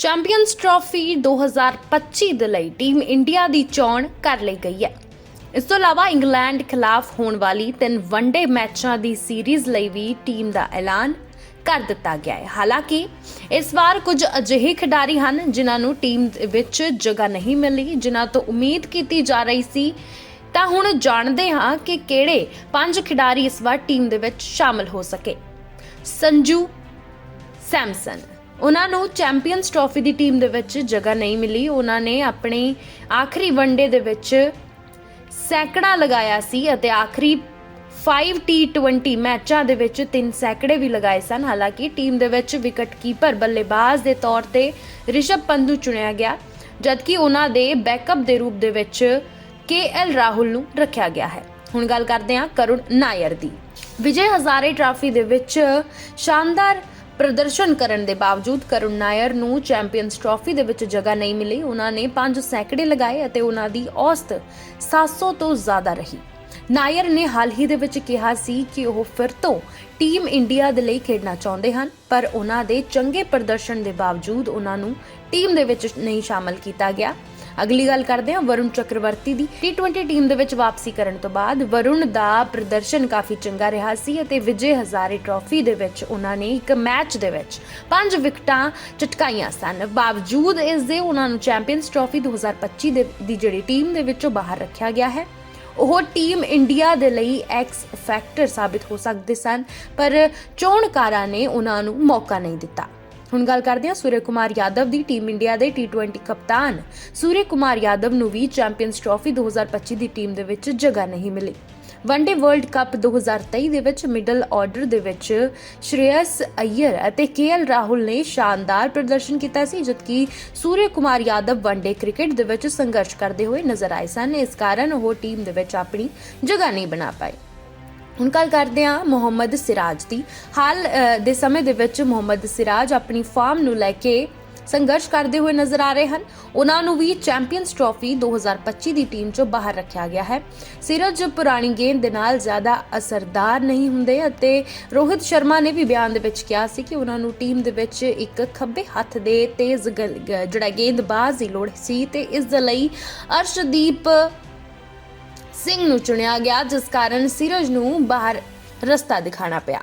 Champions trophy 2025 ਦੇ ਲਈ team India ਦੀ ਚੋਣ ਕਰ ਲਈ ਗਈ ਹੈ। ਇਸ ਤੋਂ ਇਲਾਵਾ ਇੰਗਲੈਂਡ ਖਿਲਾਫ ਹੋਣ ਵਾਲੀ ਤਿੰਨ ਵਨਡੇ ਮੈਚਾਂ ਦੀ ਸੀਰੀਜ਼ ਲਈ ਵੀ ਟੀਮ ਦਾ ਐਲਾਨ ਕਰ ਦਿੱਤਾ ਗਿਆ ਹੈ। ਹਾਲਾਂਕਿ, ਇਸ ਵਾਰ ਕੁਝ ਅਜਿਹੇ ਖਿਡਾਰੀ ਹਨ ਜਿਨ੍ਹਾਂ ਨੂੰ ਟੀਮ ਦੇ ਵਿੱਚ ਜਗ੍ਹਾ ਨਹੀਂ ਮਿਲੀ, ਜਿਨ੍ਹਾਂ ਤੋਂ ਉਮੀਦ ਕੀਤੀ ਜਾ ਰਹੀ ਸੀ। ਤਾਂ ਹੁਣ ਜਾਣਦੇ ਹਾਂ ਕਿ ਕਿਹੜੇ ਪੰਜ ਖਿਡਾਰੀ ਇਸ ਵਾਰ ਟੀਮ ਦੇ ਵਿੱਚ ਸ਼ਾਮਲ ਹੋ ਸਕੇ। ਸੰਜੂ ਸੈਮਸਨ ਉਹਨਾਂ ਨੂੰ ਚੈਂਪੀਅਨਸ ਟਰਾਫੀ ਦੀ ਟੀਮ ਦੇ ਵਿੱਚ ਜਗ੍ਹਾ ਨਹੀਂ ਮਿਲੀ। ਉਹਨਾਂ ਨੇ ਆਪਣੀ ਆਖਰੀ ਵਨਡੇ ਦੇ ਵਿੱਚ ਸੈਂਕੜਾ ਲਗਾਇਆ ਸੀ ਅਤੇ ਆਖਰੀ 5 T20 ਮੈਚਾਂ ਦੇ ਵਿੱਚ ਤਿੰਨ ਸੈਂਕੜੇ ਵੀ ਲਗਾਏ ਸਨ। ਹਾਲਾਂਕਿ ਟੀਮ ਦੇ ਵਿੱਚ ਵਿਕਟ ਕੀਪਰ ਬੱਲੇਬਾਜ਼ ਦੇ ਤੌਰ ਤੇ ਰਿਸ਼ਭ ਨੂੰ ਚੁਣਿਆ ਗਿਆ, ਜਦਕਿ ਉਹਨਾਂ ਦੇ ਬੈਕਅਪ ਦੇ ਰੂਪ ਦੇ ਵਿੱਚ KL ਰਾਹੁਲ ਨੂੰ ਰੱਖਿਆ ਗਿਆ ਹੈ। ਹੁਣ ਗੱਲ ਕਰਦੇ ਹਾਂ ਕਰੁਣ ਨਾਇਰ ਦੀ। ਵਿਜੇ ਹਜ਼ਾਰੇ ਟਰਾਫੀ ਦੇ ਵਿੱਚ ਸ਼ਾਨਦਾਰ ਪ੍ਰਦਰਸ਼ਨ ਕਰਨ ਦੇ ਬਾਵਜੂਦ ਕਰੁਣ ਨਾਇਰ ਨੂੰ ਚੈਂਪੀਅਨਸ ਟਰਾਫੀ ਦੇ ਵਿੱਚ ਜਗ੍ਹਾ ਨਹੀਂ ਮਿਲੀ। ਉਹਨਾਂ ਨੇ 5 ਸੈਂਕੜੇ ਲਗਾਏ ਅਤੇ ਉਹਨਾਂ ਦੀ ਔਸਤ 700 ਤੋਂ ਜ਼ਿਆਦਾ ਰਹੀ। ਨਾਇਰ ਨੇ ਹਾਲ ਹੀ ਦੇ ਵਿੱਚ ਕਿਹਾ ਸੀ ਕਿ ਉਹ ਫਿਰ ਤੋਂ ਟੀਮ ਇੰਡੀਆ ਦੇ ਲਈ ਖੇਡਣਾ ਚਾਹੁੰਦੇ ਹਨ, ਪਰ ਉਹਨਾਂ ਦੇ ਚੰਗੇ ਪ੍ਰਦਰਸ਼ਨ ਦੇ ਬਾਵਜੂਦ ਉਹਨਾਂ ਨੂੰ ਟੀਮ ਦੇ ਵਿੱਚ ਨਹੀਂ ਸ਼ਾਮਲ ਕੀਤਾ ਗਿਆ। ਅਗਲੀ ਗੱਲ ਕਰਦੇ ਹਾਂ ਵਰੁਣ ਚੱਕਰਵਰਤੀ ਦੀ। T20 ਟੀਮ ਦੇ ਵਿੱਚ ਵਾਪਸੀ ਕਰਨ ਤੋਂ ਬਾਅਦ ਵਰੁਣ ਦਾ ਪ੍ਰਦਰਸ਼ਨ ਕਾਫੀ ਚੰਗਾ ਰਿਹਾ ਸੀ ਅਤੇ ਵਿਜੇ ਹਜ਼ਾਰੇ ਟਰਾਫੀ ਦੇ ਵਿੱਚ ਉਹਨਾਂ ਨੇ ਇੱਕ ਮੈਚ ਦੇ ਵਿੱਚ ਪੰਜ ਵਿਕਟਾਂ ਚਟਕਾਈਆਂ ਸਨ। ਬਾਵਜੂਦ ਇਸ ਦੇ ਉਹਨਾਂ ਨੂੰ ਚੈਂਪੀਅਨਸ ਟਰਾਫੀ 2025 ਦੇ ਦੀ ਜਿਹੜੀ ਟੀਮ ਦੇ ਵਿੱਚੋਂ ਬਾਹਰ ਰੱਖਿਆ ਗਿਆ ਹੈ। ਉਹ ਟੀਮ ਇੰਡੀਆ ਦੇ ਲਈ ਐਕਸ ਫੈਕਟਰ ਸਾਬਿਤ ਹੋ ਸਕਦੇ ਸਨ, ਪਰ ਚੋਣਕਾਰਾਂ ਨੇ ਉਹਨਾਂ ਨੂੰ ਮੌਕਾ ਨਹੀਂ ਦਿੱਤਾ। ਹੁਣ ਗੱਲ ਕਰਦੇ ਹਾਂ ਸੂਰਯ ਕੁਮਾਰ ਯਾਦਵ ਦੀ ਟੀਮ ਇੰਡੀਆ ਦੇ T20 ਕਪਤਾਨ। ਸੂਰਯ ਕੁਮਾਰ ਯਾਦਵ ਨੂੰ ਵੀ ਚੈਂਪੀਅਨਸ ਟਰਾਫੀ 2025 ਦੀ ਟੀਮ ਦੇ ਵਿੱਚ ਜਗ੍ਹਾ ਨਹੀਂ ਮਿਲੀ। ਵਨਡੇ ਵਰਲਡ ਕੱਪ 2023 ਦੇ ਵਿੱਚ ਮਿਡਲ ਆਰਡਰ ਦੇ ਵਿੱਚ ਸ਼੍ਰੇਯਸ ਅਯਰ ਅਤੇ ਕੇਐਲ ਰਾਹੁਲ ਨੇ ਸ਼ਾਨਦਾਰ ਪ੍ਰਦਰਸ਼ਨ ਕੀਤਾ ਸੀ, ਜਦਕਿ Surya Kumar Yadav one day cricket ਦੇ ਵਿੱਚ ਸੰਘਰਸ਼ ਕਰਦੇ ਹੋਏ ਨਜ਼ਰ ਆਏ ਸਨ। ਇਸ ਕਾਰਨ ਉਹ ਟੀਮ ਦੇ ਵਿੱਚ ਆਪਣੀ ਜਗ੍ਹਾ ਨਹੀਂ ਬਣਾ ਪਾਏ। ਹੁਣ ਗੱਲ ਕਰਦੇ ਹਾਂ ਮੁਹੰਮਦ ਸਿਰਾਜ ਦੀ। ਹਾਲ ਦੇ ਸਮੇਂ ਦੇ ਵਿੱਚ ਮੁਹੰਮਦ ਸਿਰਾਜ ਆਪਣੀ ਫਾਰਮ ਨੂੰ ਲੈ ਕੇ ਸੰਘਰਸ਼ ਕਰਦੇ ਹੋਏ ਨਜ਼ਰ ਆ ਰਹੇ ਹਨ। ਉਹਨਾਂ ਨੂੰ ਵੀ ਚੈਂਪੀਅਨਸ ਟਰਾਫੀ 2025 ਦੀ ਟੀਮ 'ਚੋਂ ਬਾਹਰ ਰੱਖਿਆ ਗਿਆ ਹੈ। ਸਿਰਜ ਪੁਰਾਣੀ ਗੇਂਦ ਦੇ ਨਾਲ ਜ਼ਿਆਦਾ ਅਸਰਦਾਰ ਨਹੀਂ ਹੁੰਦੇ ਅਤੇ ਰੋਹਿਤ ਸ਼ਰਮਾ ਨੇ ਵੀ ਬਿਆਨ ਦੇ ਵਿੱਚ ਕਿਹਾ ਸੀ ਕਿ ਉਹਨਾਂ ਨੂੰ ਟੀਮ ਦੇ ਵਿੱਚ ਇੱਕ ਖੱਬੇ ਹੱਥ ਦੇ ਤੇਜ਼ ਗ- ਜਿਹੜਾ ਗੇਂਦਬਾਜ਼ ਦੀ ਲੋੜ ਸੀ ਤੇ ਇਸ ਦੇ ਲਈ ਅਰਸ਼ਦੀਪ ਸਿੰਘ ਨੂੰ ਚੁਣਿਆ ਗਿਆ ਜਿਸ ਕਾਰਨ ਸੀਰਜ ਨੂੰ ਬਾਹਰ ਰਸਤਾ ਦਿਖਾਣਾ ਪਿਆ।